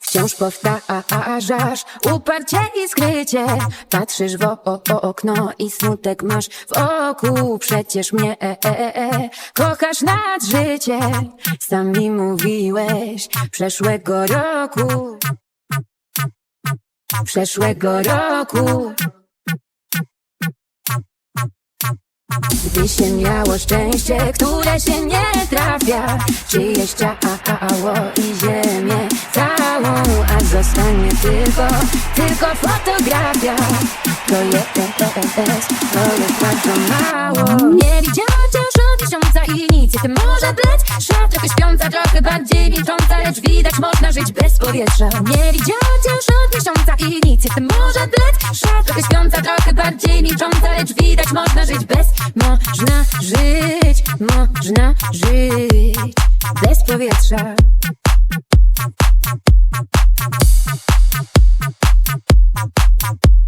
Wciąż powtarzasz uparcie i skrycie. Patrzysz w okno i smutek masz w oku. Przecież mnie e, e, e, kochasz nad życie. Sam mi mówiłeś przeszłego roku. Przeszłego roku. Gdy się miało szczęście, które się nie trafia Czyjeś ciało i ziemię całą A zostanie tylko, tylko fotografia. To jest, to jest bardzo mało. Nie widziałam cię już od miesiąca i nic Jestem może szat trochę śpiąca Trochę bardziej milcząca, lecz widać można żyć bez powietrza. Nie widziałam cię już od miesiąca i nic Jestem może szat trochę śpiąca Trochę bardziej milcząca, lecz widać można żyć bez Można żyć, można żyć Bez powietrza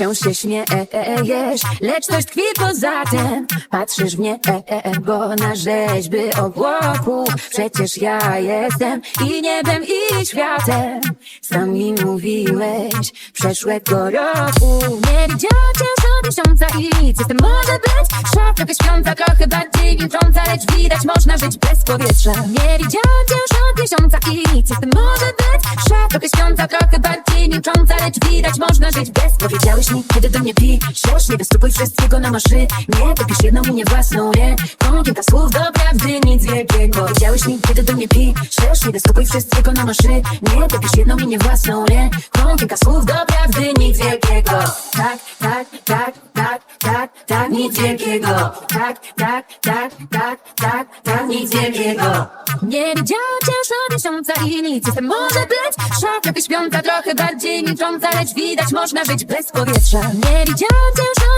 Wciąż się śmiejesz, lecz coś tkwi poza tym. Patrzysz w nie, e, e, bo na rzeźby obłoku Przecież ja jestem i niebem i światem. Sam mi mówiłeś przeszłego roku. Nie widziałam cię już miesiąca i nic. Jestem może być trochę śpiąca, trochę bardziej milcząca Lecz widać można żyć bez powietrza. Nie widziałam cię już miesiąca i nic. Jestem może być trochę śpiąca, trochę bardziej milcząca Lecz widać można żyć bez Powiedziałeś mi, kiedy do mnie piszesz Nie wystupuj wszystkiego na maszynie Dopisz jedną linię własną, nie To kilka słów do prawdy, nic wielkiego. Powiedziałeś mi, kiedy do mnie piszesz Nie wystupuj wszystkiego na maszynie Dopisz jedną linię własną, nie To kilka słów do prawdy, nic wielkiego. Tak, tak, tak, tak, tak, tak, nic wielkiego. Nie już od miesiąca i nic. Jestem może być szat, trochę śpiąca, trochę bardziej milcząca Lecz widać można żyć bez powietrza. Nie już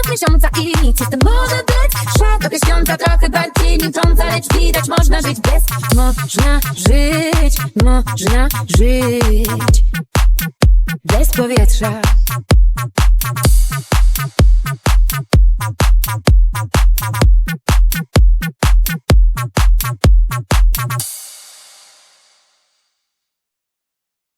od miesiąca i nic. Jestem może być szat, trochę śpiąca, trochę bardziej milcząca Lecz widać można żyć bez. Można żyć, można żyć. Bez powietrza Bye.